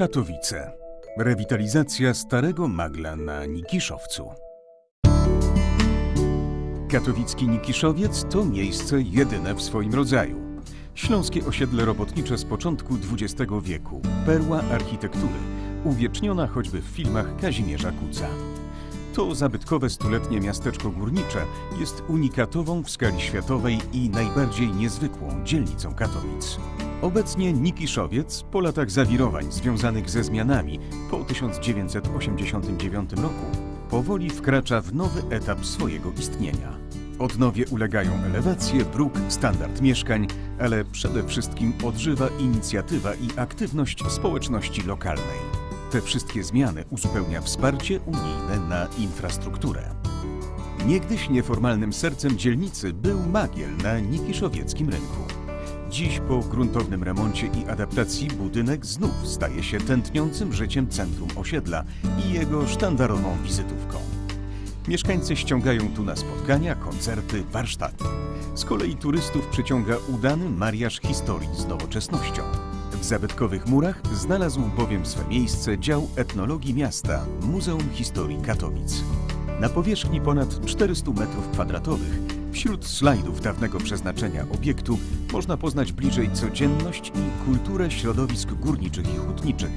Katowice. Rewitalizacja starego magla na Nikiszowcu. Katowicki Nikiszowiec to miejsce jedyne w swoim rodzaju. Śląskie osiedle robotnicze z początku XX wieku, perła architektury, uwieczniona choćby w filmach Kazimierza Kuca. To zabytkowe stuletnie miasteczko górnicze jest unikatową w skali światowej i najbardziej niezwykłą dzielnicą Katowic. Obecnie Nikiszowiec, po latach zawirowań związanych ze zmianami po 1989 roku, powoli wkracza w nowy etap swojego istnienia. Odnowie ulegają elewacje, bruk, standard mieszkań, ale przede wszystkim odżywa inicjatywa i aktywność społeczności lokalnej. Te wszystkie zmiany uzupełnia wsparcie unijne na infrastrukturę. Niegdyś nieformalnym sercem dzielnicy był Magiel na Nikiszowieckim rynku. Dziś po gruntownym remoncie i adaptacji budynek znów staje się tętniącym życiem centrum osiedla i jego sztandarową wizytówką. Mieszkańcy ściągają tu na spotkania, koncerty, warsztaty. Z kolei turystów przyciąga udany mariaż historii z nowoczesnością. W zabytkowych murach znalazł bowiem swe miejsce dział etnologii miasta Muzeum Historii Katowic. Na powierzchni ponad 400 m2 wśród slajdów dawnego przeznaczenia obiektu można poznać bliżej codzienność i kulturę środowisk górniczych i hutniczych,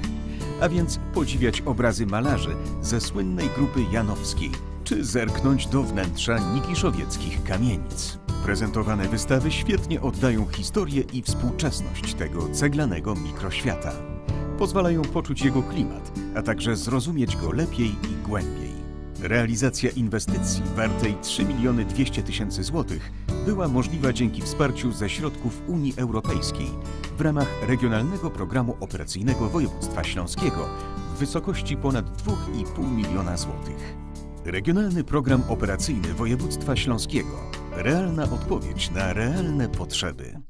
a więc podziwiać obrazy malarzy ze słynnej grupy janowskiej, czy zerknąć do wnętrza nikiszowieckich kamienic. Prezentowane wystawy świetnie oddają historię i współczesność tego ceglanego mikroświata. Pozwalają poczuć jego klimat, a także zrozumieć go lepiej i głębiej. Realizacja inwestycji wartej 3 miliony 200 tysięcy złotych była możliwa dzięki wsparciu ze środków Unii Europejskiej w ramach Regionalnego Programu Operacyjnego Województwa Śląskiego w wysokości ponad 2,5 miliona złotych. Regionalny Program Operacyjny Województwa Śląskiego. Realna odpowiedź na realne potrzeby.